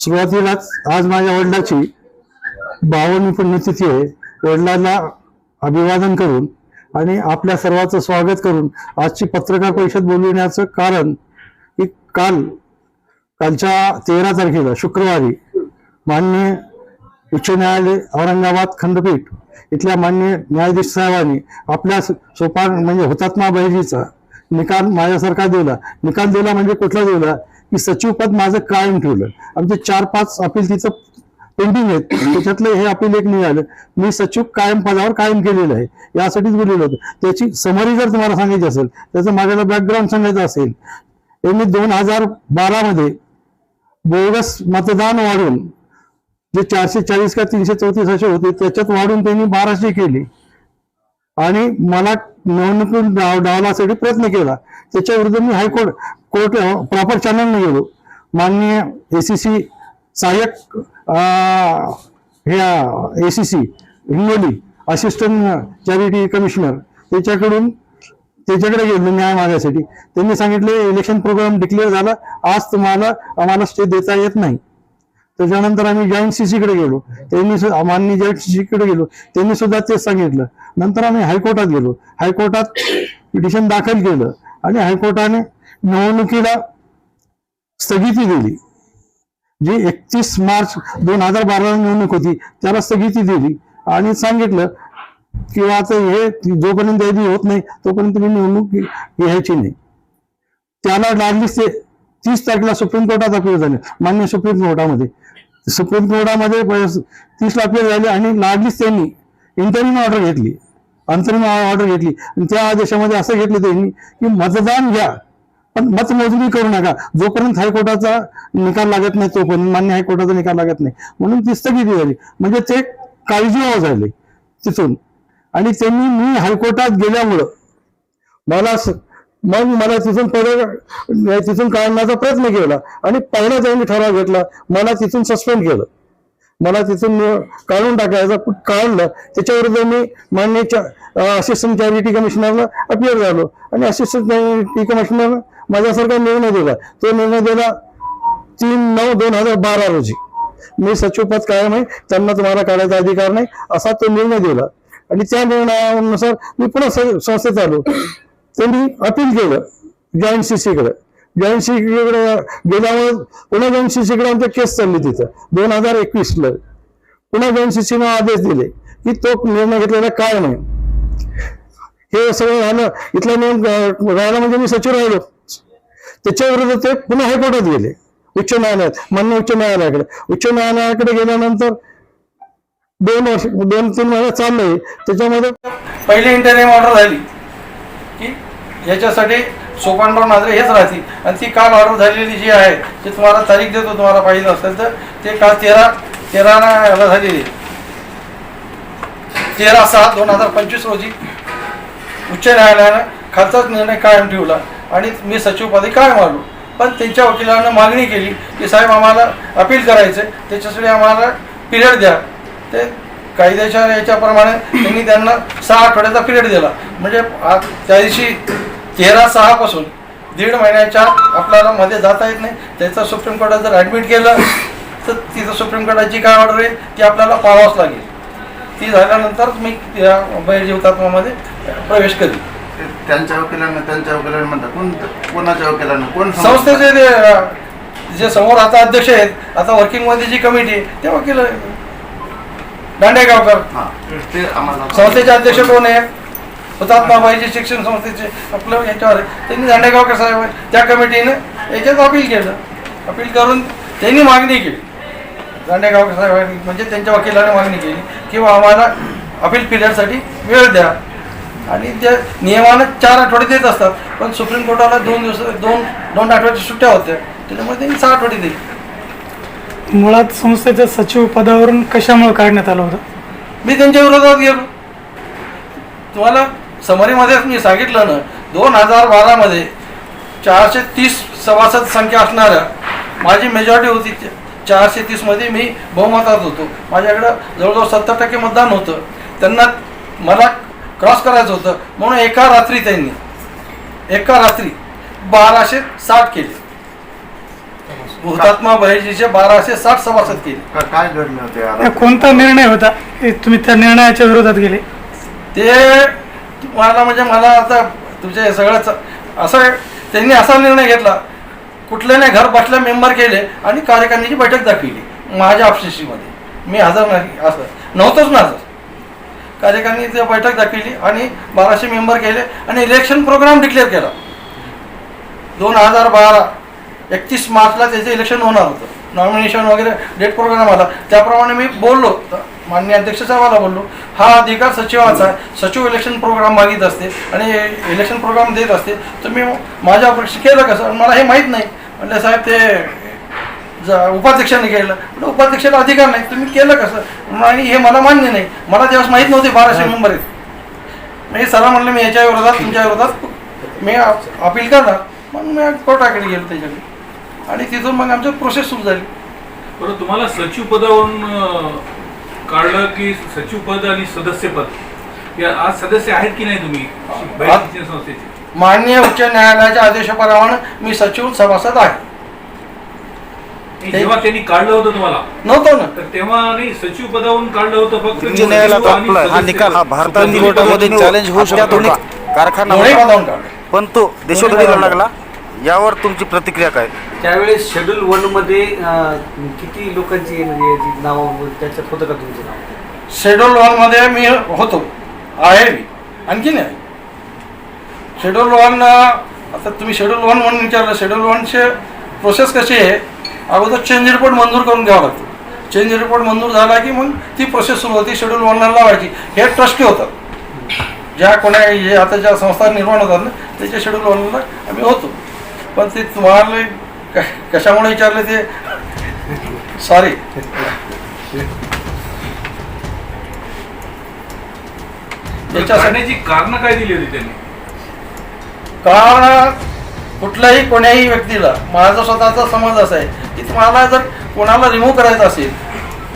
सुरुवातीलाच आज माझ्या वडिलाची बावन्न पुण्यतिथी आहे वडिलांना अभिवादन करून आणि आपल्या सर्वांचं स्वागत करून आजची पत्रकार परिषद बोलविण्याचं कारण की काल कालच्या तेरा तारखेला शुक्रवारी मान्य उच्च न्यायालय औरंगाबाद खंडपीठ इथल्या मान्य न्यायाधीश साहेबांनी आपल्या सोपान म्हणजे हुतात्मा बहिणीचा निकाल माझ्यासारखा दिला निकाल दिला म्हणजे कुठला दिला की सचिव पद माझं कायम ठेवलं. आमचे चार पाच अपील तिचं पेंडिंग आहेत. त्याच्यातलं हे अपील एक निघालं मी सचिव कायम पदावर कायम केलेलं आहे. यासाठीच बोललेलं होतं. त्याची समरी जर तुम्हाला सांगायची असेल त्याचं माझ्याला बॅकग्राऊंड सांगायचं असेल यांनी दोन हजार बारामध्ये बोगस मतदान वाढून जे चारशे चाळीस का तीनशे चौतीस असे होते त्याच्यात वाढून त्यांनी बाराशे केली. आणि मला निवडणुकीत डाव डावण्यासाठी प्रयत्न केला. त्याच्या विरुद्ध मी हायकोर्ट कोर्ट प्रॉपर चॅनलने गेलो. माननीय ए सी सी सहाय्यक हे A C C Hingoli assistant charity commissioner त्याच्याकडून त्याच्याकडे गेलो न्याय मागण्यासाठी त्यांनी सांगितले इलेक्शन प्रोग्राम डिक्लेअर झाला. आज तुम्हाला आम्हाला स्टे देता येत नाही. त्याच्यानंतर आम्ही जॉईंट सीसीकडे गेलो. त्यांनी सु- माननीय जॉईंट सीसीकडे गेलो त्यांनी सुद्धा तेच सांगितलं. नंतर आम्ही हायकोर्टात गेलो. हायकोर्टात पिटिशन दाखल केलं आणि हायकोर्टाने निवडणुकीला स्थगिती दिली. जी एकतीस मार्च दोन हजार बारा निवडणूक होती त्याला स्थगिती दिली आणि सांगितलं किंवा आता हे जोपर्यंत यादी होत नाही तोपर्यंत मी निवडणूक घ्यायची नाही. त्याला लागलीच ते तीस तारखेला सुप्रीम कोर्टात अपील झाले मान्य सुप्रीम कोर्टामध्ये. सुप्रीम कोर्टामध्ये प- तीसला अपील झाले आणि लागलीच त्यांनी. इंटरिम ऑर्डर घेतली. अंतरिम ऑर्डर घेतली. आणि त्या आदेशामध्ये असं घेतलं त्यांनी की मतदान घ्या. पण मतमोजणी करू नका. जोपर्यंत हायकोर्टाचा निकाल लागत नाही तोपर्यंत मान्य हायकोर्टाचा निकाल लागत नाही. म्हणून ती स्थगिती झाली? म्हणजे ते काळजीवाह झाले तिथून. आणि त्यांनी मी हायकोर्टात गेल्यामुळं मला मग मला तिथून पद तिथून काढण्याचा प्रयत्न केला. आणि पहिला त्यांनी ठराव घेतला. मला तिथून सस्पेंड केलं. मला तिथून काढून टाकायचं काढलं. त्याच्याविरुद्ध मी मान्य असिस्टंट चॅरिटी कमिशनरला अपियर झालो. आणि असिस्टंट चॅरिटी कमिशनर माझ्यासारखा निर्णय दिला. तो निर्णय दिला तीन नऊ दोन हजार बारा रोजी. मी सचिवपद कायम आहे. त्यांना तुम्हाला काढायचा अधिकार नाही असा तो निर्णय दिला. आणि त्या निर्णयानुसार मी पुन्हा स- संस्थेत आलो. त्यांनी अपील केलं जॉईंट सीसीकडे जॉईंट सीसीकडे गेल्यामुळे पुन्हा जॉईंट सीसीकडे आमच्या केस चालली तिथं. दोन हजार एकवीसला पुन्हा जॉईंट सीसीने आदेश दिले की तो निर्णय घेतलेला काय नाही. हे सगळं झालं. इथला नियम राहिला म्हणजे मी सचिव राहिलो. त्याच्या विरुद्ध ते पुन्हा हायकोर्टात गेले. उच्च न्यायालयात मान्य उच्च न्यायालयाकडे. उच्च न्यायालयाकडे गेल्यानंतर दोन वर्ष दोन तीन महिने चाललंय त्याच्यामध्ये पहिली इंटरनेम ऑर्डर झाली. याच्यासाठी सोपानराव नाजरे हेच राहतील. आणि ती काल ऑर्डर झालेली जी आहे ती तुम्हाला तारीख देतो तुम्हाला पाहिजे असेल तर. ते काल तेरा तेरा ह्याला झालेली. तेरा सहा दोन हजार पंचवीस रोजी उच्च न्यायालयानं खालचाच निर्णय कायम ठेवला. आणि मी सचिवपदी कायम आलो. पण त्यांच्या वकिलानं मागणी केली की साहेब आम्हाला अपील करायचं त्याच्यासाठी आम्हाला पिरियड द्या. ते कायद्याच्या याच्याप्रमाणे त्यांनी त्यांना सहा आठवड्याचा पिरियड दिला. म्हणजे त्या दिवशी तेरा सहापासून दीड महिन्याच्या आपल्याला मध्ये जाता येत नाही. त्याचं सुप्रीम कोर्टात जर ॲडमिट केलं तर तिथं सुप्रीम कोर्टाची काय ऑर्डर आहे? ती आपल्याला पाळावंच लागेल. ती झाल्यानंतर मी या बहिर्जीवतात्मामध्ये प्रवेश करेन. त्यांच्या वकिलांना त्यांच्या वकिलांना म्हणतात. कोण कोणाच्या वकिलांना? कोण संस्थेचे जे समोर आता अध्यक्ष आहेत आता वर्किंगमध्ये जी कमिटी आहे ते वकील. दांडेगावकर. हा संस्थेचे अध्यक्ष कोण आहे हुतात्माबाईचे शिक्षण संस्थेचे आपलं याच्यावर. त्यांनी दांडेगावकर साहेब. त्या कमिटीने याच्यात अपील केलं. अपील करून त्यांनी मागणी केली. दांडेगावकर साहेबांनी म्हणजे त्यांच्या वकिलाने मागणी केली किंवा आम्हाला अपील पिरियडसाठी वेळ द्या. आणि त्या नियमानं चार आठवडे देत असतात. पण सुप्रीम कोर्टाला दोन दिवस दोन दोन आठवड्याच्या सुट्ट्या होत्या. त्याच्यामुळे त्यांनी सहा आठवडे दिली. मुळात संस्थेच्या सचिव पदावरून कशामुळे काढण्यात आलं होतं? मी त्यांच्या विरोधात गेलो. तुम्हाला समरीमध्येच मी सांगितलं ना दोन हजार बारामध्ये चारशे तीस सभासद संख्या असणाऱ्या माझी मेजॉरिटी होती चारशे तीसमध्ये मी बहुमतात होतो. माझ्याकडं जवळजवळ सत्तर टक्के मतदान होतं. त्यांना मला क्रॉस करायचं होतं. म्हणून एका रात्री त्यांनी एका रात्री बाराशे साठ केले. हुतात्मा बहिर्जीचे बाराशे साठ सभासद केले. का- काय घडले होते कोणता निर्णय होता? तुम्ही त्या निर्णयाच्या विरोधात गेले. ते मला म्हणजे मला आता तुमच्या सगळं असं त्यांनी असा निर्णय घेतला. कुठल्याने घर बसल्या मेंबर केले आणि कार्यकारिणीची बैठक दाखवली. माझ्या ऑफिसमध्ये मी हजर नाही. असं. नव्हतंच ना हजर कार्यकारिणीची बैठक दाखवली आणि बाराशे मेंबर केले आणि इलेक्शन प्रोग्राम डिक्लेअर केला. दोन हजार बारा एकतीस मार्चला त्याचं इलेक्शन होणार होतं. नॉमिनेशन वगैरे डेट प्रोग्राम आला. त्याप्रमाणे मी बोललो. मान्य अध्यक्ष साहेबाला बोललो. हा अधिकार सचिवाचा आहे. सचिव इलेक्शन प्रोग्राम मागित असते आणि इलेक्शन प्रोग्राम देत असते. तर मी माझ्या अपेक्षा केलं कसं? मला हे माहीत नाही. म्हणलं साहेब ते ज- उपाध्यक्षाने केलं. म्हटलं उपाध्यक्षाला अधिकार नाही. तुम्ही केलं कसं? आणि हे मला मान्य नाही. मला त्यावेळेस माहीत नव्हते बाराशे मेंबर आहेत. मी सरळ म्हणलं मी याच्या विरोधात तुमच्या विरोधात मी अपील करणार. मग मी कोर्टाकडे गेलो त्याच्याकडे. आणि तिथून मग आमची प्रोसेस सुरू झाली. बरं तुम्हाला सचिव पदावरून अं, काढलं की सचिव पद आणि सदस्य पद. या आज सदस्य आहेत की नाही तुम्ही? बाहेर शिक्षण संस्थेचे. माननीय उच्च न्यायालयाच्या आदेशाप्रमाणे मी सचिव सभासद आहे. जेव्हा त्यांनी काढलं होतं तुम्हाला नव्हतो ना. तर तेव्हा नाही सचिव पदावरून काढलं होतं फक्त उच्च न्यायालयात सचिव आणि आपला हा सदस्य. निकाल हा. भारतातील कोर्टामध्ये चॅलेंज होऊ शकतो का? कारखाना दोन्ही होता, पदावरून काढले पण तो देशोधडी लागला? यावर तुमची प्रतिक्रिया काय? त्यावेळेस शेड्यूल वनमध्ये अं, किती लोकांची म्हणजे जी नाव त्याच्यात होतं का तुमचं नाव? शेड्यूल वनमध्ये मी होतो. आहे मी. आणखी नाही शेड्यूल वन आता तुम्ही शेड्यूल वन म्हणून विचारलं. शेड्यूल वनचे प्रोसेस कशी आहे? अगोदर चेंज रिपोर्ट मंजूर करून घ्यावा लागतो. चेंज रिपोर्ट मंजूर झाला की मग ती प्रोसेस सुरू होती. शेड्यूल वनला लावायची. हे ट्रस्टी होतात. ज्या कोणा जे आता ज्या संस्था निर्माण होतात ना त्याच्या शेड्यूल वनला आम्ही होतो. पण ते तुम्हाला कशामुळे विचारले ते? सॉरी बरं, याच्यासाठी काढण्याची कारण काय दिली होती त्यांनी? कारण कुठल्याही कोण्याही व्यक्तीला माझा स्वतःचा समज असा आहे की तुम्हाला जर कोणाला रिमूव्ह करायचं असेल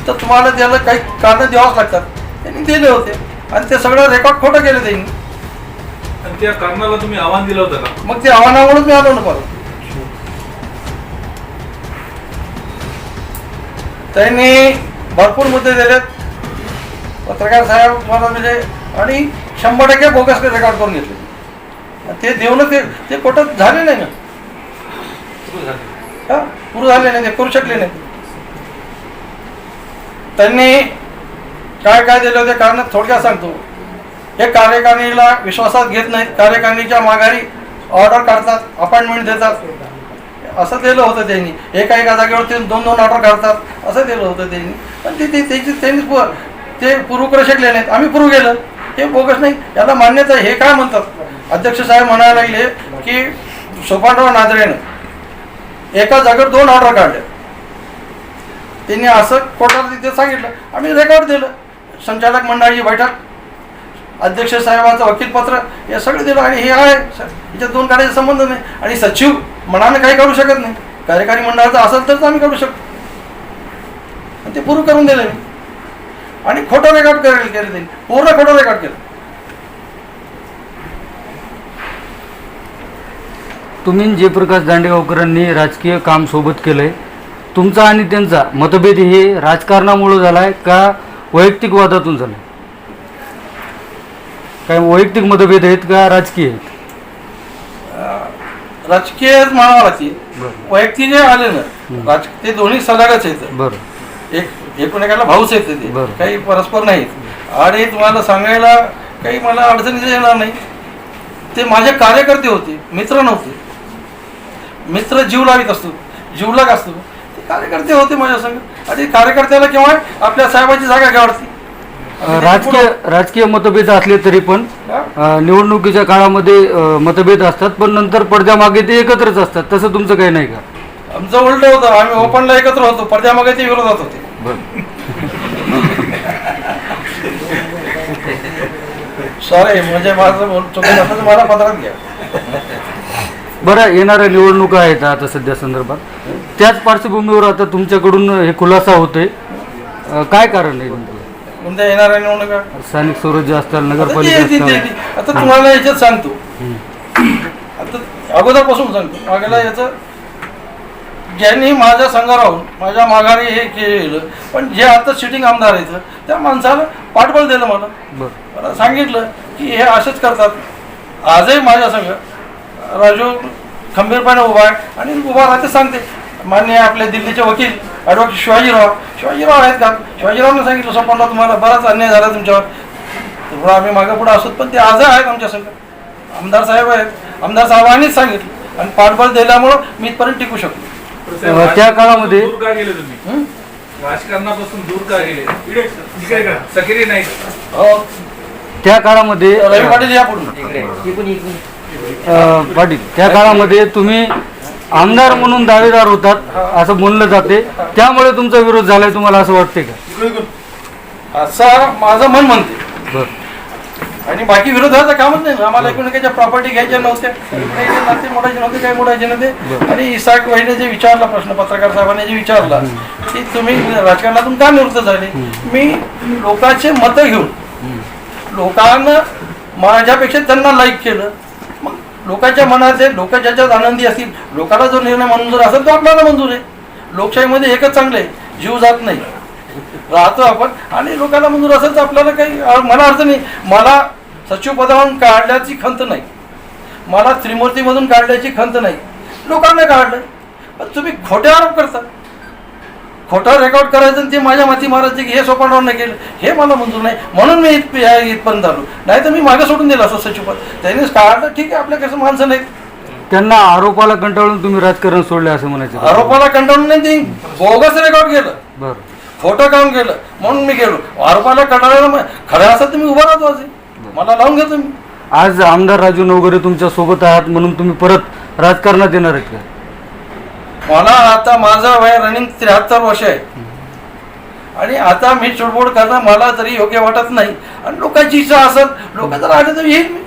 तर तुम्हाला त्याला काही कारणं द्यावंच लागतात. त्यांनी दिले होते. आणि ते सगळं रेकॉर्ड खोटं केलं त्यांनी. त्या कारणाला तुम्ही आव्हान दिलं होतं का? मग ते आव्हानामुळेच मी आलो ना परत. त्यांनी भरपूर मुद्दे दिलेत. पत्रकार साहेब मला म्हणजे आणि शंभर टक्के बोगस रेकॉर्ड करून घेतले. ते देऊन ते ते खोटं झाले नाही ना. हा पूर्ण झाले नाही ते करू शकले नाही. त्यांनी काय काय दिले होते कारण थोडक्यात सांगतो. हे कार्यकारिणीला विश्वासात घेत नाहीत. कार्यकारिणीच्या माघारी ऑर्डर काढतात अपॉइंटमेंट देतात. असं दिलं होतं त्यांनी. एका एका जागेवर ते दोन दोन ऑर्डर काढतात. असं दिलं होतं त्यांनी. पण ते ते त्याची त्यांनी ते पुरू करू शकले नाहीत. आम्ही पूर्व गेलं. हे बोगस नाही. याला मान्यता आहे. हे काय म्हणतात? अध्यक्ष साहेब म्हणायला लागले की सोपानराव नादरेनं एका जागेवर दोन ऑर्डर काढले. त्यांनी असं कोर्टात तिथे सांगितलं. आम्ही रेकॉर्ड दिलं. संचालक मंडळाची बैठक अध्यक्ष साहेबाचं वकीलपत्र हे सगळं दिलं आणि हे आहे. याच्यात दोन काढायचा संबंध नाही. आणि सचिव मनाने काही करू शकत नाही. कार्यकारी मंडळाचं असेल तरच आम्ही करू शकतो. आणि ते पूर्ण करून दिलं मी. आणि खोटं रेकॉर्ड करेल केलं त्यांनी. पूर्ण खोटं रेकॉर्ड केलं. तुम्ही जयप्रकाश दांडेगावकरांनी राजकीय काम सोबत केलंय. तुमचा आणि त्यांचा मतभेद हे राजकारणामुळे झालाय का वैयक्तिक वादातून झालाय? काय वैयक्तिक मतभेद आहेत का राजकीय आहेत? राजकीय लागतील बरं. वैयक्तिक जे आले ना. राज ते दोन्ही सदागच आहेत. बरं. एक एकमेकाला भाऊच आहेत ते. बरं. काही परस्पर नाहीत. आणि तुम्हाला सांगायला काही मला अडचणी येणार नाही. ते माझे कार्यकर्ते होते मित्र नव्हते. मित्र जीव लावित असतो जीवलग असतो. ते कार्यकर्ते होते माझ्या संग. आणि कार्यकर्त्याला केव्हा आपल्या साहेबाची जागा घ्यावरती अं, राजकीय राजकीय मतभेद असले तरी पण निवडणुकीच्या काळामध्ये मतभेद असतात पण नंतर पडद्यामागे ते एकत्रच असतात. तसं तुमचं काही नाही का? आमचं उलट होतं. आम्ही ओपनला एकत्र होतो. पडद्यामागे ते विरोधात होते सॉरी म्हणजे माझं बोल- मला पत्रात घ्या. बरं येणाऱ्या निवडणुका आहेत आता सध्या संदर्भात. त्याच पार्श्वभूमीवर आता तुमच्याकडून हे खुलासा होतोय. काय कारण आहे? कोणत्या येणाऱ्या निवडणुका स्थानिक स्वराज्य असतील आता नगरपालिका आता तुम्हाला याच्यात सांगतो. आता अगोदरपासून सांगतो. मागेला याचं ज्यांनी माझ्या संघ राहून माझ्या माघारी हे केलं पण जे आता सिटिंग आमदार आहेत त्या माणसाला पाठबळ दिलं मला. बरं. मला सांगितलं की हे असेच करतात. आजही माझ्या संघ राजू खंबीरपणे उभा आहे आणि उभा राहते सांगते. मान्य आपले दिल्लीचे वकील ॲडव्होकेट शिवाजीराव शिवाजीराव आहेत का? शिवाजीरावने सांगितलं सोपनराव तुम्हाला बराच अन्याय झाला तुमच्यावर. थोडं आम्ही मागं पुढे असोत पण ते आजही आहेत आमच्या संघ. आमदार साहेब आहेत. आमदार साहेबांनीच सांगितलं. आणि पाठबळ दिल्यामुळं मी इथपर्यंत टिकू शकलो. साहेब, अं, त्या काळामध्ये- हं? राजकारणापासून दूर का गेले? इकडे इकडे का सकिरी नाही. हो. त्या काळामध्ये रवी पाटील या पुढून अं, पाटील त्या काळामध्ये तुम्ही आमदार म्हणून दावेदार होतात असं बोललं जाते. त्यामुळे तुमचा विरोध झालाय तुम्हाला असं वाटते का? असं माझं मन म्हणते. बरं. आणि बाकी विरोधाचं कामच नाही. आम्हाला एकमेकांच्या प्रॉपर्टी घ्यायच्या नव्हत्या काही नाते मोडायचे नव्हते काही मोडायचे नव्हते. आणि इसाक वहिने जे विचारला प्रश्न पत्रकार साहेबांनी जे विचारला की तुम्ही राजकारणातून का निवृत्त झाले? मी लोकांचे मतं घेऊन लोकांना माझ्यापेक्षा त्यांना लाईक केलं. लोकांच्या मनाचे लोक ज्याच्यात आनंदी असतील लोकांना जो निर्णय मंजूर असेल तो आपल्याला मंजूर आहे. लोकशाहीमध्ये एकच चांगलं आहे जीव जात नाही. राहतो आपण आणि लोकांना मंजूर असेल तर आपल्याला काही मला अर्थ नाही. मला सचिव पदावरून काढल्याची खंत नाही. मला त्रिमूर्तीमधून काढल्याची खंत नाही. लोकांना काढलं. पण तुम्ही खोटे आरोप करता. खोटं रेकॉर्ड करायचं आणि ते माझ्या माती मारायचे की हे सोपानरावनं केलं हे मला मंजूर नाही. म्हणून मी इथ या- इथपर्यंत आलो. नाही तर मी मागे सोडून दिलं असं सचिव पद. त्यांनीच काढलं ठीक आहे आपल्या कसं माणसं नाहीत. त्यांना आरोपाला कंटाळून तुम्ही राजकारण सोडले असं म्हणायचं? आरोपाला कंटाळून नाही ते बोगस रेकॉर्ड केलं. बरं. खोटं काम केलं. म्हणून मी गेलो. आरोपाला कंटाळायला मग खरं असं तुम्ही उभा राहतो असे मला लावून घेतो मी आज आमदार राजू नवगरे तुमच्यासोबत आहात म्हणून तुम्ही परत राजकारणात येणार आहेत का? मला आता माझं वय रनिंग त्र्याहत्तर वर्ष आहे. आणि आता मी चुडबुड करणं मला तरी योग्य वाटत नाही. आणि लोकांची इच्छा असेल लोक जर आले तर येईल मी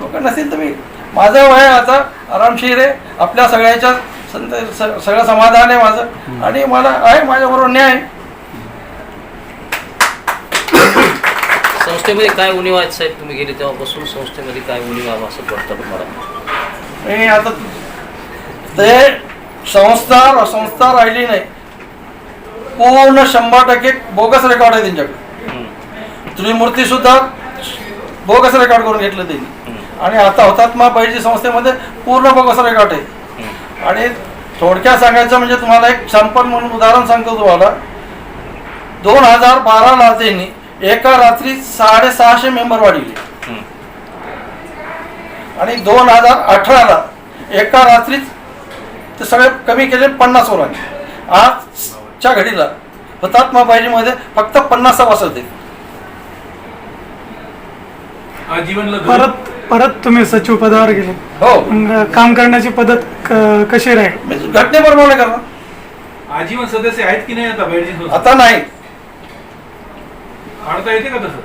लोक नसतील तर मी माझं वय आता आरामशीर आहे. आपल्या सगळ्याच्या संत सगळं समाधान आहे माझं. आणि मला आहे माझ्याबरोबर न्याय. संस्थेमध्ये काय उणीव आहेत साहेब? तुम्ही गेले तेव्हापासून संस्थेमध्ये काय उणीव आहे असं वाटतं तुम्हाला? मी आता ते संस्था संस्था राहिली नाही. पूर्ण शंभर टक्के बोगस रेकॉर्ड आहे त्यांच्याकडे. त्रिमूर्ती सुद्धा बोगस रेकॉर्ड करून घेतलं त्यांनी. आणि आता हुतात्मा पाहिजे संस्थेमध्ये पूर्ण बोगस रेकॉर्ड आहे. आणि थोडक्यात सांगायचं म्हणजे तुम्हाला एक सॅम्पल म्हणून उदाहरण सांगतो तुम्हाला. दोन हजार बाराला त्यांनी एका रात्री साडेसहाशे मेंबर वाढवले. आणि दोन हजार अठराला एका रात्रीत ते सगळे कमी केले पन्नास ओरांचे आजच्या घडीला हुतात्मा बाईजीमध्ये फक्त पन्नास आजीवनला घरी- परत परत तुम्ही सचिव पदावर गेले. हो. काम करण्याची पद्धत क- कशी राहील? मी घटनेप्रमाणे करणार. आजीवन सदस्य आहेत की नाही आता आता नाही. काढता येते का तसं?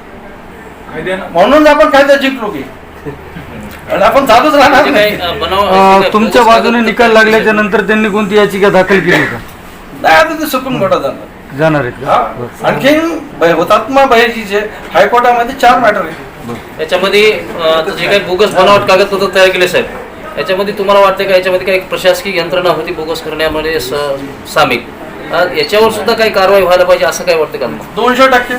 म्हणून आपण काय जिंकलो की. आणि आपण चालूच राहणार म्हणजे नाही. अं, काय तुमच्या बाजूने निकाल लागल्याच्या नंतर त्यांनी कोणती याचिका दाखल केली का नाही, आता ते सुप्रीम कोर्टात जाणार. जाणार आहेत हा. का बरं. आणखीन ब- हुतात्मा बहिर्जीचे हायकोर्टामध्ये चार मॅटर आहेत. याच्यामध्ये अं, जे काही बोगस बनावट कागदपत्र तयार केले साहेब याच्यामध्ये तुम्हाला वाटतं का याच्यामध्ये काही प्रशासकीय यंत्रणा होती बोगस करण्यामध्ये स- सामील? अं, याच्यावर सुद्धा काही कारवाई व्हायला पाहिजे असं काय वाटतं का दोनशे टक्के.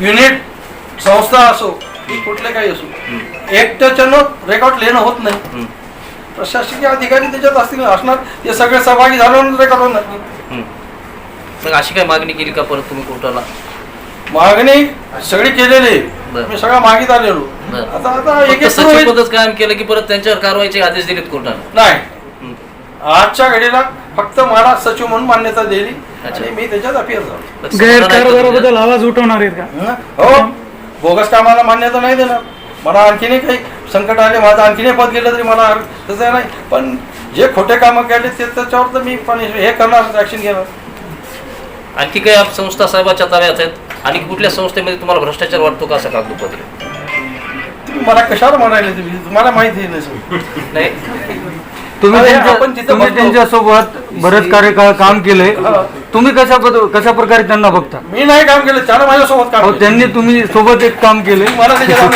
युनिट संस्था असो कुठले काही असो. एकट्याच्यानं रेकॉर्ड लिहिणं होत नाही. प्रशासकीय अधिकारी त्याच्यात असतील असणार. हे सगळे सहभागी झाल्यावर रेकॉर्ड होणार. मग अशी काय मागणी केली का परत तुम्ही कोर्टाला? मागणी सगळी केलेली. मी सगळा मागित आलेलो. आता आता एक कायम केलं की परत त्यांच्यावर कारवाईचे आदेश दिलेत कोर्टाने? नाही. आजच्या घडीला फक्त मला सचिव म्हणून मान्यता दिली मी त्याच्यात अपियर झालो? गैरकारभाराबद्दल आवाज उठवणार आहेत का? हं? बोगस कामाला मान्यता नाही देणार. मला आणखीनही काही संकट आले माझं आणखीनही पद गेलं तरी मला तसं नाही. पण जे खोटे कामं केले ते त्याच्यावर तर मी पण हे करणार ऍक्शन घेणार. आणखी काही आप संस्था साहेबाच्या ताब्यात आहेत? आणि कुठल्या संस्थेमध्ये तुम्हाला भ्रष्टाचार वाटतो का असं कागदपत्र तुम्ही मला कशाला म्हणाले तुम्ही? तुम्हाला माहिती. नाही. तुम्ही अरे, त्यांच्या आपण तिथं तुम्ही बसलो. त्यांच्यासोबत बरेच कार्यकाळ काम केले तुम्ही कशा पद- कशा प्रकारे त्यांना बघता मी नाही काम केलं त्यानं माझ्यासोबत काम अहो केलं. त्यांनी तुम्ही सोबत एक काम केले मला केलं.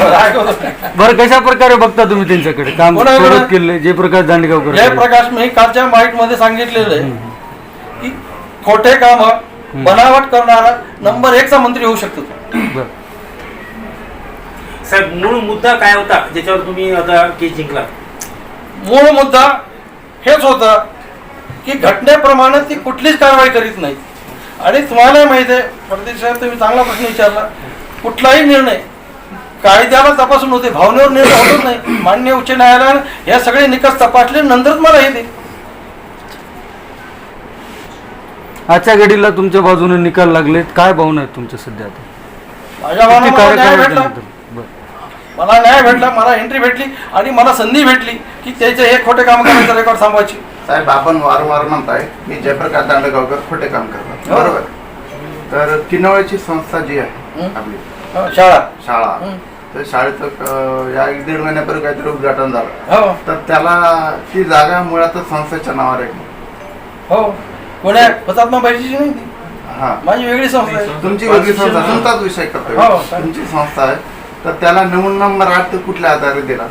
नाही. बरं कशा प्रकारे बघता तुम्ही त्यांच्याकडे काम? सोबत केले जयप्रकाश दांडेगावकर जयप्रकाश मी कालच्या माईटमध्ये सांगितलेलं आहे की खोटे काम बनावट करणारा नंबर एकचा मंत्री होऊ शकतो तो. बरं साहेब मूळ मुद्दा काय होता ज्याच्यावर तुम्ही आता केस जिंकला मूळ मुद्दा हेच होता की घटनेप्रमाणे ती कुठलीच कारवाई करीत नाही. आणि तुम्हाला माहिती आहे प्रदीप साहेब तुम्ही चांगला प्रश्न विचारला. कुठलाही निर्णय कायद्याला तपासून होते भावनेवर निर्णय होतच नाही. मान्य उच्च न्यायालयानं या सगळे निकष तपासले नंतरच मला हे दे आजच्या घडीला तुमच्या बाजूने निकाल लागलेत. काय भावना आहेत तुमच्या सध्या आता? माझ्या भावना भेटला. मला न्याय भेटला मला एंट्री भेटली आणि मला संधी भेटली की त्याचे हे खोटे काम करायचं रेकॉर्ड थांबवायची साहेब आपण वारंवार म्हणताय की जयप्रकाश दांडेगावकर खोटे काम करतात हो. बरोबर. तर किनवळची संस्था जी आहे हं. आपली. हं, शाळा. शाळा. हं. तर शाळेचं या एक दीड महिन्यापूर्वी काहीतरी उद्घाटन झालं. हो. तर त्याला ती जागा मुळातच संस्थेच्या नावावर आहे. हो. कोण्या हुतात्मा पाहिजे नाही ती? हा. माझी वेगळी संस्था आहे. तुमची वेगळी संस्था. तुमचाच विषय करतोय. हो. तुमची संस्था आहे. तर त्याला नमून नंबर आठ कुठल्या आधारे दिला?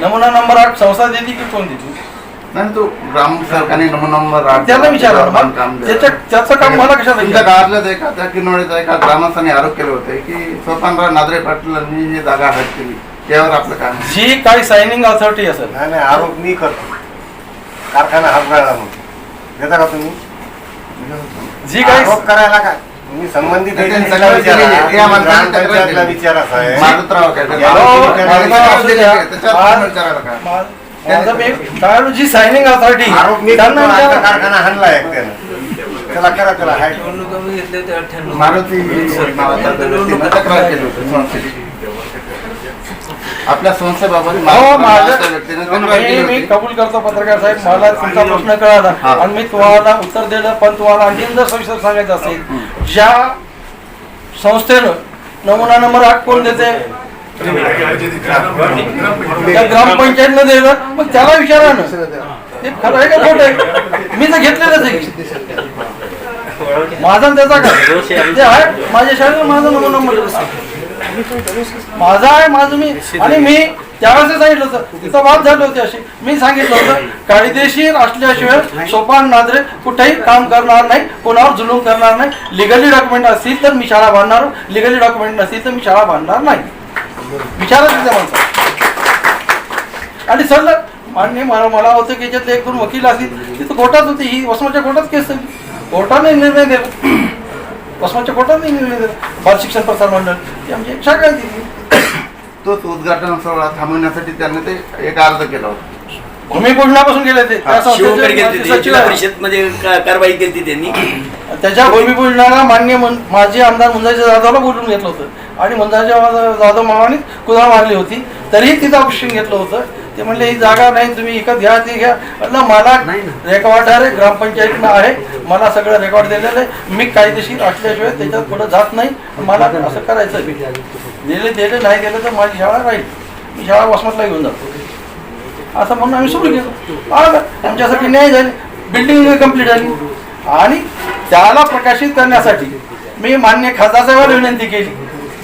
नमुना नंबर आठ संस्था देते की कोण देते? नाही तो ग्रामसेवकाने नमून नंबर आठ त्याला विचारा दिलं. त्याच्या त्याचं काम मला कशाला तुमच्या? गावातल्याच एका त्या किनवळीचा एका ग्रामस्थाने आरोप केले होते की सोपानराव नादरे पाटलांनी ही जागा हट केली यावर आपलं काय म्हणणं? जी काही सायनिंग अथॉरिटी असेल. नाही नाही आरोप मी करतो. कारखाना हातगाळला म्हणून. देता का तुम्ही? जी काही आरोप करायला का संबंधित त्यांनी आहे. विचारा ग्रामपंचायतला मारुतराव असू द्या. त्याच्यावर आज- काय? मा- माझं मी जी सायनिंग अथॉरिटी आरोप मी त्यांना करतो, आता विचारा. कारखाना हाणला एक त्यानं त्याला करा त्याला हाय मारुती नावाच्या व्यक्तीनं तक्रार केली होती संस्थेची. आपल्या संस्थेबाबत मारुती माझं नावाच्या व्यक्तीनं तक्रार केली मी मी होती. कबूल करतो पत्रकार साहेब मला तुमचा प्रश्न कळाला हा. आणि मी तुम्हाला उत्तर दिलं पण तुम्हाला आणखीन जर सविस्तर सांगायचं असेल ज्या संस्थेनं नमुना नंबर आठ कोण देते? त्या ग्रामपंचायतनं दिलं मग त्याला विचारा ना ते खरं आहे का खोट आहे? मी तर घेतलेलंच आहे. माझा त्याचा काय? ते आहे. माझ्या शाळेला माझा नमुना नंबर माझा आहे माझं मी आणि मी त्यावेळेस सांगितलं होतं. तिथं वाद झाले होते असे मी सांगितलं होतं कायदेशीर असल्याशिवाय सोपान नादरे कुठेही काम करणार नाही कोणावर जुलूम करणार नाही. लिगली डॉक्युमेंट असतील तर मी शाळा बांधणार. लिगली डॉक्युमेंट नसतील तर मी शाळा बांधणार नाही. विचारा तिथे माणसं. आणि सर मान्य मला मला होतं की याच्यातले एक दोन वकील असतील तिथं कोर्टात होती. ही वसमाच्या कोर्टात केस कोर्टाने निर्णय दिला. वसमाच्या निर्णय दिला बाल शिक्षण प्रसार मंडळ. ती आमची एक शाखा आहे ती तोच उद्घाटन सोहळा थांबवण्यासाठी त्याने ते एक अर्ज केला होता. भूमिपूजनापासून गेले ते. त्या संस्थेचे माजी सचिव आहे. मध्ये कारवाई केली त्यांनी? त्याच्या भूमिपूजनाला मान्य मन- माजी आमदार मुंजाच्या जाधवला बोलून घेतलं होतं. आणि मुंजाच्या जाधव मामाने कुदा मारली होती? तरीही तिथं ऑप्शन घेतलं होतं. ते म्हणले ही जागा नाही तुम्ही विकत घ्या ती घ्या. म्हटलं मला रेकॉर्ड आहे ग्रामपंचायतीनं आहे. मला सगळं रेकॉर्ड दिलेलं आहे. मी कायदेशीर असल्याशिवाय त्याच्यात पुढं जात नाही. मला असं करायचं दिले दिले नाही दिलं तर माझी शाळा राहील. मी शाळा वसमतला घेऊन जातो. असं म्हणून आम्ही सुरू केलं. आमच्यासाठी न्याय झाले. बिल्डिंग कंप्लीट झाली. आणि त्याला प्रकाशित करण्यासाठी मी मान्य खासदार साहेबांना विनंती केली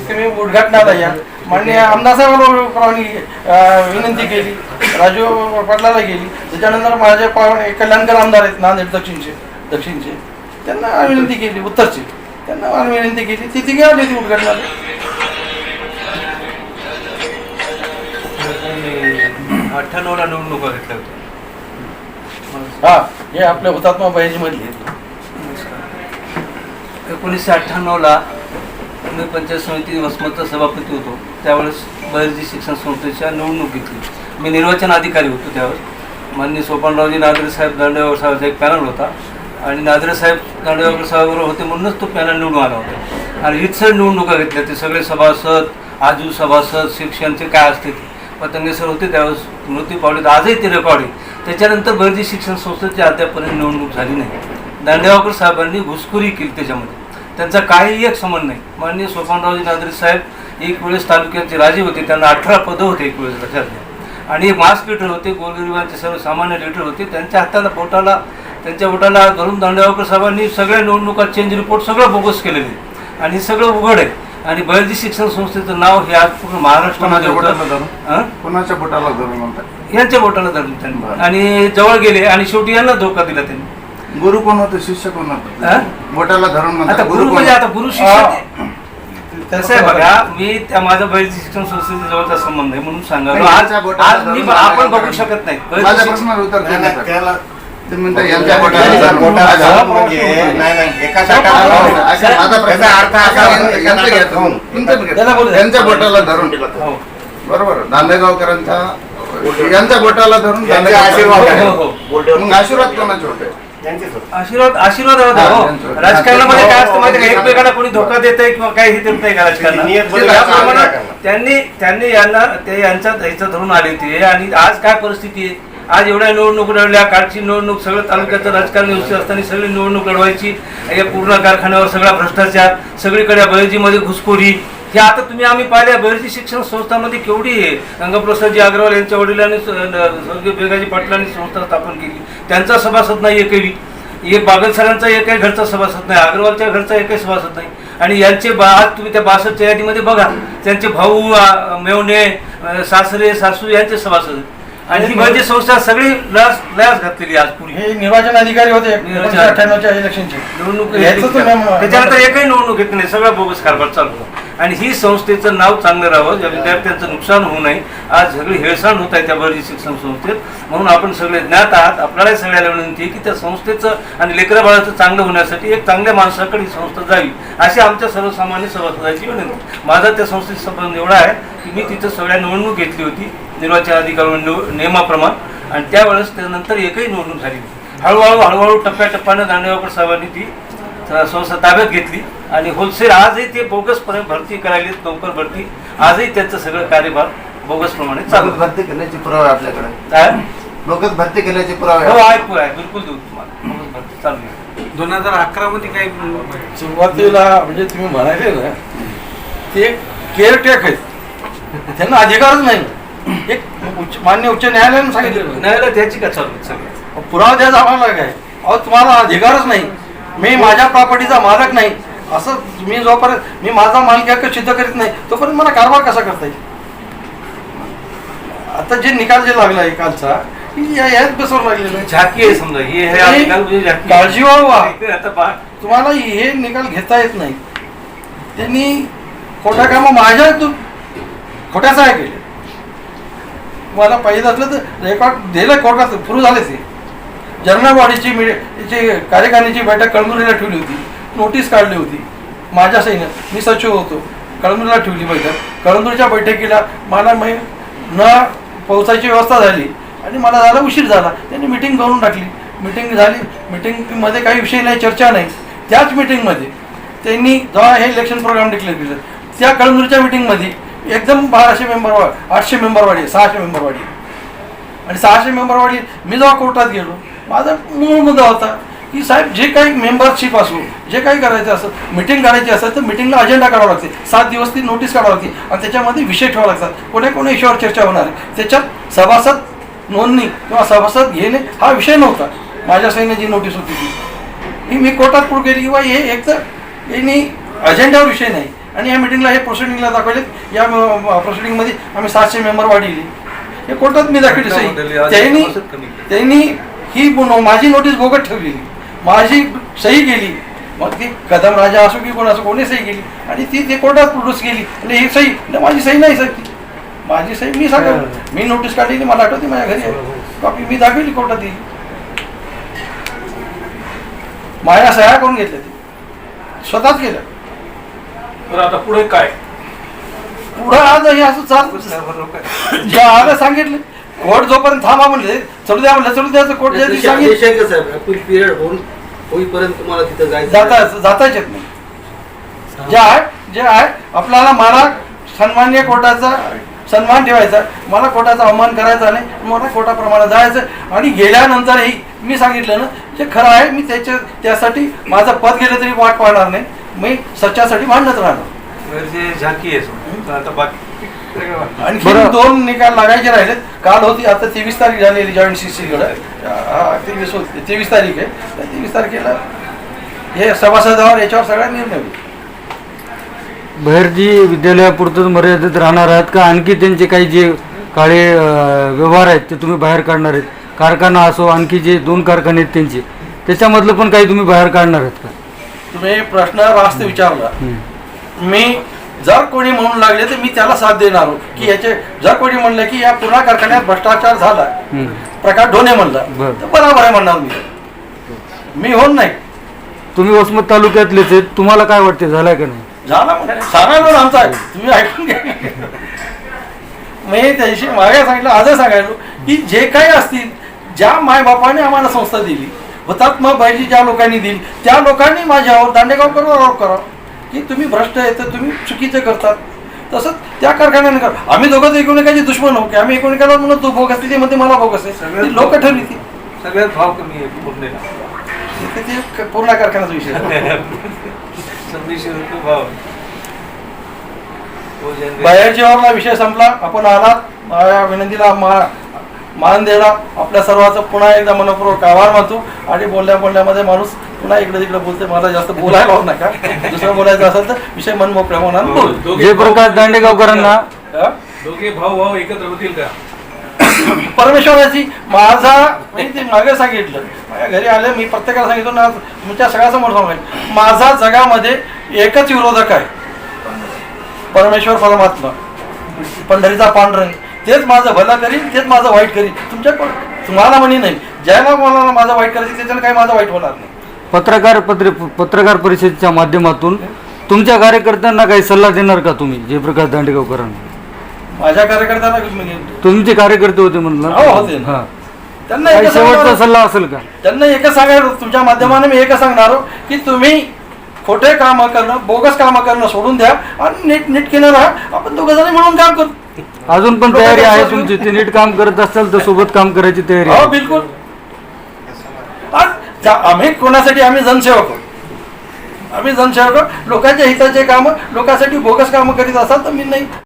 की मी उद्घाटनाला या. मान्य आमदार साहेबांना विनंती केली. राजू पाटलाला गेली त्याच्यानंतर माझे पाहुणे कल्याणकर आमदार आहेत नांदेड दक्षिणचे दक्षिणचे. त्यांना विनंती केली उत्तरचे. त्यांना आम्ही विनंती केली. ती तिघे आली ती उद्घाटनाला. अठ्ठ्याण्णवला निवडणुका घेतल्या होत्या. हा हे आपल्या हुतात्मा मधले. एकोणीसशे अठ्ठ्याण्णवला मी पंचायत समिती वसमतचा सभापती होतो. त्यावेळेस बहिर्जी शिक्षण संस्थेच्या निवडणूक घेतली. मी निर्वाचन अधिकारी होतो त्यावेळेस. माननीय सोपानरावजी नादरे साहेब साहेबचा एक पॅनल होता. आणि नादरे साहेब दांडेगावकर होते म्हणूनच तो पॅनल निवडून आला होता. आणि हितसर निवडणुका घेतल्या ते सगळे सभासद आजू सभासद शिक्षणचे काय असते ते. पतंगे सर होते त्यावेळेस. मृत्यू पावले आजही ते रेकॉर्ड आहे. त्याच्यानंतर बहिर्जी शिक्षण संस्थेची अद्यापर्यंत निवडणूक झाली नाही. दांडेवाकर साहेबांनी घुसखोरी केली त्याच्यामध्ये. त्यांचा काहीही एक संबंध नाही. माननीय सोपानरावजी नांदरे साहेब एक वेळेस तालुक्याचे राजे होते त्यांना अठरा पदं होते एक वेळेस लक्षात घ्या. आणि मास लिटर होते गोरगरिबांचे सर्व सामान्य लिटर होते. त्यांच्या हाताला पोटाला त्यांच्या पोटाला धरून दांडेगावकर साहेबांनी सगळ्या निवडणुका चेंज रिपोर्ट सगळं बोगस केलेले आणि हे सगळं उघड आहे. आणि बहिर्जी शिक्षण संस्थेचं नाव हे आज पूर्ण महाराष्ट्रामध्ये कोणाच्या बोटाला धरून? कोणाच्या बोटाला धरून म्हणतात यांच्या बोटाला धरलं त्यांनी. आणि जवळ गेले आणि शेवटी यांना धोका दिला त्यांनी. गुरु कोण होते शिष्य कोण हा? होते बोटाला धरून म्हणतात आता गुरु म्हणजे? आता गुरु शिष्य कसं आहे बघा मी त्या माझा बहिर्जी शिक्षण संस्थेचा जवळचा संबंध आहे म्हणून सांगालो नाही, आज यांच्या बोटाला आज मी धरून आपण बघू? शकत नाही माझ्या बहिर्जी प्रश्नाला उत्तर नाही, द्या नाही, सर. त्याला ते म्हणतात यांच्या बोटाला धरून. बोटाला आता धरून हा म्हणजे प्रश्न नाही नाही एका होता. ताटाला ऐका, माझा प्रश्न त्याचा अर्थ असा यांचं- एका यांचं घ्या ताटात तुम्ही. तुमचं घ्या. त्याला बोलू द्या. यांच्या बोटाला धरून हो. बरोबर यांच्या बोटाला धरून यांचे आशीर्वाद आहे. हो, हो. मग आशीर्वाद कोणाचे होते. आशीर्वाद आशीर्वाद होता हा, हो राजकारणामध्ये काय असतं माहिती का? हो, एकमेकाला कोणी धोका देत आहे किंवा काही हे देत नाही का राजकारणात? काय? त्यांनी त्यांनी यांना ते यांच्या ह्याचं धरून आले होते. आणि आज काय परिस्थिती आहे? आज एवढ्या निवडणूक लढल्या कालची निवडणूक सगळं तालुक्याचं राजकारण व्यवस्थित असताना सगळी निवडणूक लढवायची. या पूर्ण कारखान्यावर सगळा भ्रष्टाचार सगळीकडे बहिर्जीमध्ये घुसखोरी हे आता तुम्ही आम्ही पाहिल्या बहिर्जी शिक्षण संस्थामध्ये केवढी आहे. गंगाप्रसादजी अग्रवाल यांच्या वडिलांनी स्वर्गीय बेगाजी पाटलांनी संस्था स्थापन केली. त्यांचा सभासद नाही एकही. एक बागल सरांचा एकही घरचा सभासद नाही अग्रवालच्या घरचा एकही सभासद नाही. आणि यांचे बा आज तुम्ही त्या बासष्टच्या यादीमध्ये बघा त्यांचे भाऊ मेवणे सासरे सासू यांचे सभासद. आणि ही म्हणजे संस्था सगळी लस लयास घातलेली आज पुरी हे निर्वाचन अधिकारी होते निर्वाचन अठ्ठ्याण्णवच्या इलेक्शनचे. निवडणूक त्याच्यानंतर एकही निवडणूक घेतली नाही सगळा बोगस कारभार चालू. आणि ही संस्थेचं नाव चांगलं राहावं. या विद्यार्थ्यांचं नुकसान होऊ नये. आज सगळी हेळसांड होत आहे त्या बर्जी शिक्षण संस्थेत. म्हणून आपण सगळे ज्ञात आहात. आपल्याला सगळ्याला विनंती आहे की त्या संस्थेचं आणि लेकरा बाळाचं चांगलं होण्यासाठी एक चांगल्या माणसाकडे ही संस्था जावी अशी आमच्या सर्वसामान्य सभासदाची विनंती. माझा त्या संस्थेचा संबंध एवढा आहे की मी तिथं सगळ्या निवडणूक घेतली होती निर्वाचन अधिकारी निव- नियमाप्रमाणे. आणि त्यावेळेस त्यानंतर एकही निवडणूक झाली नाही. हळूहळू हळूहळू टप्प्याटप्प्यानं दांडेगावकर साहेबांनी ती संस्था ताब्यात घेतली आणि होलसेल आजही ते बोगसपणे भरती करायली नोकर भरती. आजही त्यांचं सगळं कार्यभार बोगसप्रमाणे चालू भरती केल्याचे पुरावे आपल्याकडे? काय? लोकच भरती केल्याचे पुरावे हो आहे आहे. बिलकुल देऊ तुम्हाला. बोगस भरती चालू आहे. दोन हजार अकरा मध्ये काही सुरुवातीला म्हणजे तुम्ही म्हणाले ना ते केअरटेक आहेत. त्यांना अधिकारच नाही. एक उच्च मान्य उच्च न्यायालयाने सांगितलं न्यायालयात त्याची का चालू आहे? सगळं. पुरावा द्यायचा आम्हाला काय अहो तुम्हाला अधिकारच नाही. मी माझ्या प्रॉपर्टीचा मालक नाही. असं मी जोपर्यंत मी माझा मालकी हक्क सिद्ध करीत नाही तोपर्यंत मला कारभार कसा करता येईल? आता जे निकाल जे लागला आहे कालचा या- याच बसवर लागलेलं आहे. झाकी आहे समजा हे हे निकाल म्हणजे काळजी व्हावा. तुम्हाला हे निकाल घेता येत नाही. त्यांनी खोटा कामं माझ्या तू खोट्याच आहे केले मला पाहिजे असलं तर रेकॉर्ड दिलं कोर्टात प्रूव्ह झाले ते. जर्नलवाडीची मी याची कार्यकारिणीची बैठक कळमुरीला ठेवली होती. नोटीस काढली होती. माझ्या सैन्य मी सचिव होतो. कळमुरीला ठेवली बैठक. कळमुरीच्या बैठकीला मला मी न पोहोचायची व्यवस्था झाली आणि मला झाला उशीर झाला. त्यांनी मिटिंग करून टाकली. मिटिंग झाली. मिटिंगमध्ये काही विषय नाही चर्चा नाही. त्याच मिटिंगमध्ये त्यांनी जेव्हा हे इलेक्शन प्रोग्राम डिक्लेअर केलं त्या कळमुरीच्या मिटिंगमध्ये एकदम बाराशे मेंबर आठशे मेंबर वाढी सहाशे मेंबर वाढी आणि सहाशे मेंबर वाढली मी जेव्हा कोर्टात गेलो माझा मूळ मुद्दा होता की साहेब जे काही मेंबरशिप असो जे काही करायचं असं मिटिंग काढायची असेल तर मिटिंगला अजेंडा काढावा लागते. सात दिवस ती नोटीस काढावी लागते. आणि त्याच्यामध्ये विषय ठेवावा लागतात. कोण्या कोण्या विषयावर चर्चा होणार आहे? त्याच्यात सभासद नोंदणी किंवा सभासद घेणे हा विषय नव्हता. माझ्या सैन्य जी नोटीस होती ती. ही मी कोर्टात प्रूव्ह केली किंवा हे एक तर यांनी अजेंडावर विषय नाही. आणि या मिटिंगला हे प्रोसिडिंगला दाखवलेत. या प्रोसिडिंगमध्ये आम्ही सातशे मेंबर वाढिले. हे कोर्टात मी दाखवली त्यांनी त्यांनी ही नो- माझी नोटीस बोगत ठेवलेली माझी सही केली मग ती कदम राजा असो की कोण असो कोणी सही केली आणि ती ते कोर्टात प्रोड्यूस केली. आणि ही सही न, माझी सही नाही सर माझी सही मी सांगा मी नोटीस काढलेली मला आठवते माझ्या घरी कॉपी मी दाखवली कोर्टात दिली माझ्या सह्या करून घेतल्या ते. स्वतःच केलं. तर आता पुढे काय? पुढं आज हे असं चाल ज्या आलं सांगितलं. कोर्ट जोपर्यंत थांबा म्हणले चढू द्या म्हणलं चढू द्यायचं कोर्ट ज्या दिवशी सांगितलं. पिरियड होऊन होईपर्यंत तुम्हाला तिथं जायचं जाता जाताच येत नाही. जे आहे जे आहे आपल्याला मला सन्मान्य कोर्टाचा सन्मान ठेवायचा मला कोर्टाचा अवमान करायचा नाही. मला कोर्टाप्रमाणे जायचं आणि गेल्यानंतरही मी सांगितलं ना जे खरं आहे मी त्याच्या त्यासाठी माझं पद गेलं तरी वाट पाहणार नाही. मी सच्च्यासाठी भांडत राहणार. म्हणजे झाकी आहे. समजा. आता बाकी आणखी. दोन निकाल लागायचे राहिलेत. काल होती आता तेवीस तारीख झालेली जॉईंट सीसीकडे तेवीस होती तेवीस तारीख आहे. त्या तेवीस तारखेला हे सभासदावर याच्यावर सगळा निर्णय होईल. बाहेर जी विद्यालयापुरतच मर्यादित राहणार आहात का? आणखी त्यांचे काही जे काळे व्यवहार आहेत ते तुम्ही बाहेर काढणार आहेत. कारखाना असो आणखी जे दोन कारखाने आहेत त्यांचे. त्याच्यामधलं पण काही तुम्ही बाहेर काढणार आहेत का? तुम्ही प्रश्न रास्त विचारला. मी जर कोणी म्हणून लागले तर मी त्याला साथ देणार आहोत की याचे जर कोणी म्हणलं की या पूर्ण कारखान्यात भ्रष्टाचार झाला. प्रकाश ढोणे म्हणला. तर बरोबर आहे म्हणणार मी. मी होऊन नाही. तुम्ही वसमत तालुक्यातलेच आहेत तुम्हाला काय वाटते झालाय का नाही? झाला म्हणजे सांगायला आमचा आहे तुम्ही ऐकून घ्या. मी त्याशी मागे सांगितलं आजच सांगायलो की जे काही असतील ज्या मायबापाने आम्हाला संस्था दिली हुतात्मा बाईजी ज्या लोकांनी दिली त्या लोकांनी माझ्यावर दांडेगावकर आरोप करा की तुम्ही भ्रष्ट आहे तर तुम्ही चुकीचं करतात. तसंच त्या कारखान्याने कर आम्ही दोघं एकमेकाचे दुश्मन हो की आम्ही एकमेकाला म्हणून तू बोगस ती म्हणते मला बोगस आहे लोक ठरली ती. सगळ्यात भाव कमी आहे पूर्ण ते- ते पूर्ण कारखान्याचा विषय भाव. तो बाहेरच्यावरला विषय संपला आपण आलात माझ्या विनंतीला मा मान दिला आपल्या सर्वांचं पुन्हा एकदा मनपूर्वक आभार मानतो. आणि बोलल्या बोलण्यामध्ये माणूस पुन्हा इकडे तिकडे बोलते मला जास्त बोलायला होत नका. दुसरं बोलायचं असेल तर विषय मन मोकळ्या मनानं बोल. दोघे जयप्रकाश भाऊ- दांडेगावकरांना. हा? दोघे भाऊ भाऊ एकत्र होतील का? परमेश्वराची माझा मी ते मागे सांगितलं. माझ्या घरी आले मी प्रत्येकाला सांगितलं ना तुमच्या सगळ्यासमोर सांगेल माझा जगामध्ये एकच विरोधक आहे. परमेश्वर परमात्मा. पंढरीचा पांढरंग. तेच माझं भलं करीन तेच माझं वाईट करीन. तुमच्या तुम्हाला म्हणी नाही. ज्याला कोणाला माझं वाईट करायचं त्याच्यानं काही माझं वाईट होणार नाही. पत्रकार पत्र पत्रकार परिषदेच्या माध्यमातून तुमच्या कार्यकर्त्यांना काही सल्ला देणार का तुम्ही जयप्रकाश दांडेगावकरांना? माझ्या कार्यकर्त्यांना तुमचे कार्यकर्ते होते म्हणलं. हो, होते. हा. त्यांना काही एकच शेवटचा सल्ला असेल का? त्यांना एकच सांगायला तुमच्या माध्यमाने मी एकच सांगणार आहो की तुम्ही खोटे कामं करणं बोगस कामं करणं सोडून द्या आणि नीट नीट केलं राहा. आपण दोघं जण म्हणून काम करू. अजून पण तयारी आहे तुमची ते नीट काम करत असाल तर सोबत काम करायची तयारी हो आहे बिलकुल आज जा- आम्ही कोणासाठी आम्ही जनसेवक आहोत. आम्ही जनसेवक आहोत. लोकांच्या हिताचे काम लोकांसाठी बोगस कामं करीत असाल तर मी नाही